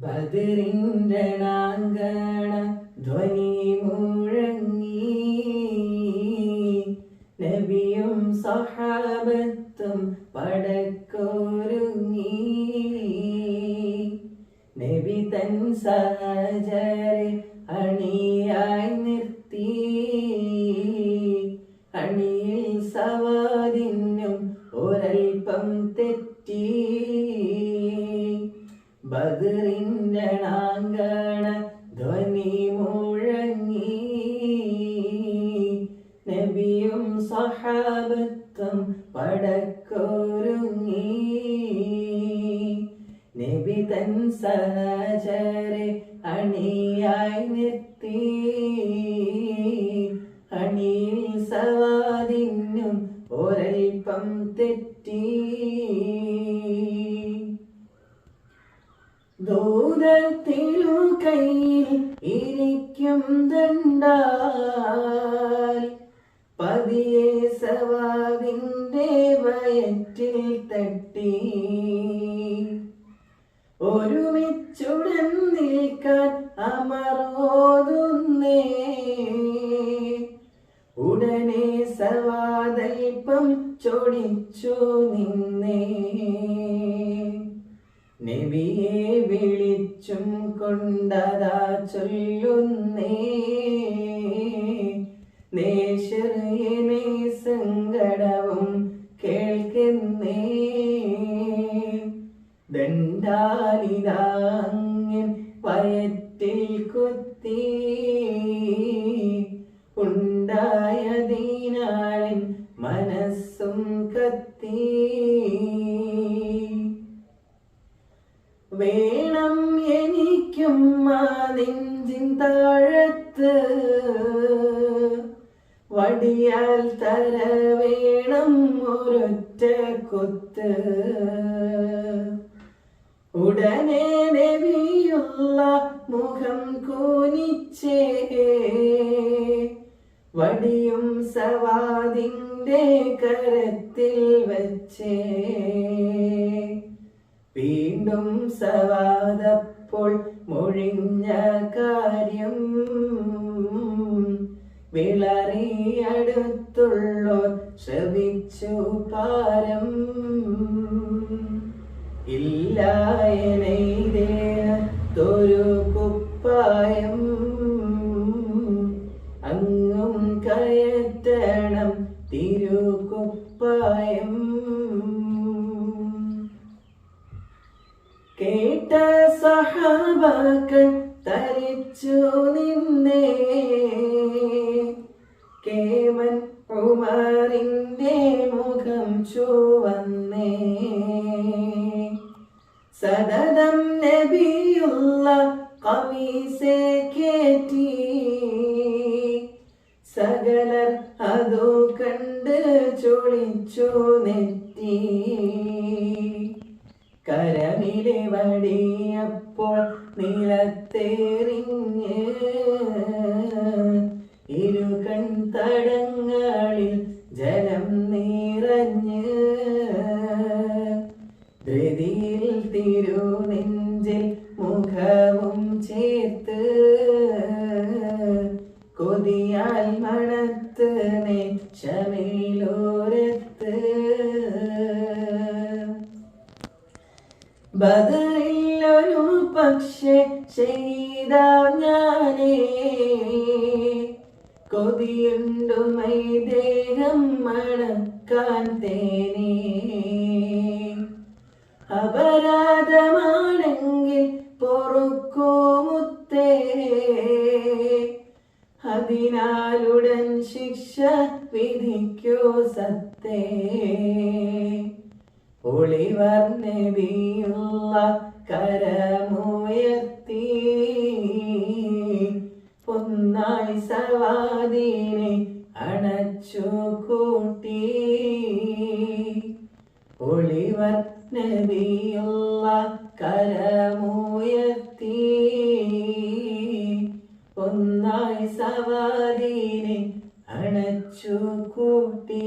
ബദറിന്റെ നാങ്കണ ധ്വനി മുഴങ്ങി. നബിയും സഹാബത്തും പടക്കോരുങ്ങി. നബി തൻ സഹജരെ അണിയായി ബദറിന്റെ നാങ്കണ ധ്വനി മുഴങ്ങി. നബിയും സഹാബത്തും പടക്കൊരുങ്ങി. നബി തൻ സഹചരെ അണിയായി നിർത്തി. പതിയെ സവാദിന്റെ വയറ്റിൽ തട്ടി. ഒരുമിച്ചുടൻ നിൽക്കാൻ അമറോതുന്നേ. ഉടനെ സവാദൽപ്പം ചൊടിച്ചു നിന്നേ. നബിയെ വിളിച്ചും കൊണ്ടതാ ചൊല്ലുന്നേ. നേശറിയനെ ദണ്ഡാലിതാങ്ങൻ വയറ്റിൽ കുത്തി ഉണ്ടായതിനാളിൻ മനസ്സും കത്തി. വേണം എനിക്കും ആ നെഞ്ചിൻ താഴത്ത്. വടിയാൽ തര വേണം ഒരൊറ്റ കൊത്ത്. ഉടനെ നബിയുള്ള മുഖം കൂനിച്ചേ. വടിയും സവാദിന്റെ കരത്തിൽ വച്ചേ. വീണ്ടും സവാദപ്പോൾ മൊഴിഞ്ഞ കാര്യം വിളറിയടുത്തുള്ളോർ ശ്രവിച്ചു പാരം. ഇല്ലായനൈതേതൊരു കുപ്പായം. അങ്ങും കയറ്റണം തിരുകുപ്പായം കേട്ട സഹാബാക്കൾ തരിച്ചു നിന്നേ. കേമൻ ഉമറിന്റെ മുഖം ചുവന്നേ. സതതം നബിയുള്ള കമീസെ കേറ്റി. സകലർ അതു കണ്ട് ചൊളിച്ചു നെറ്റി. കരമിലെ വടിയപ്പോൾ നിലത്തേറിഞ്ഞ്. തിരുനെഞ്ചിൽ മുഖവും ചേർത്ത് കൊതിയാൽ മണത്ത് നെച്ചമേലോരത്ത് ബദറിലൊരു പക്ഷെ ചെയ്താ ഞാനേ കൊതിയുണ്ടുമൈ ദേഹം മണക്കാൻ തേനേ. അതിനാലുടൻ ശിക്ഷ വിധിക്കോ സത്തേ. ഒളിവർണവിയുള്ള കരമുയർത്തി. ഒന്നായി സവാദീനെ അണച്ചു കൂട്ടി. ഒളിവർ നബിയുള്ള കരമുയർത്തി ഒന്നായി സവാദീനെ അണച്ചു കൂട്ടി.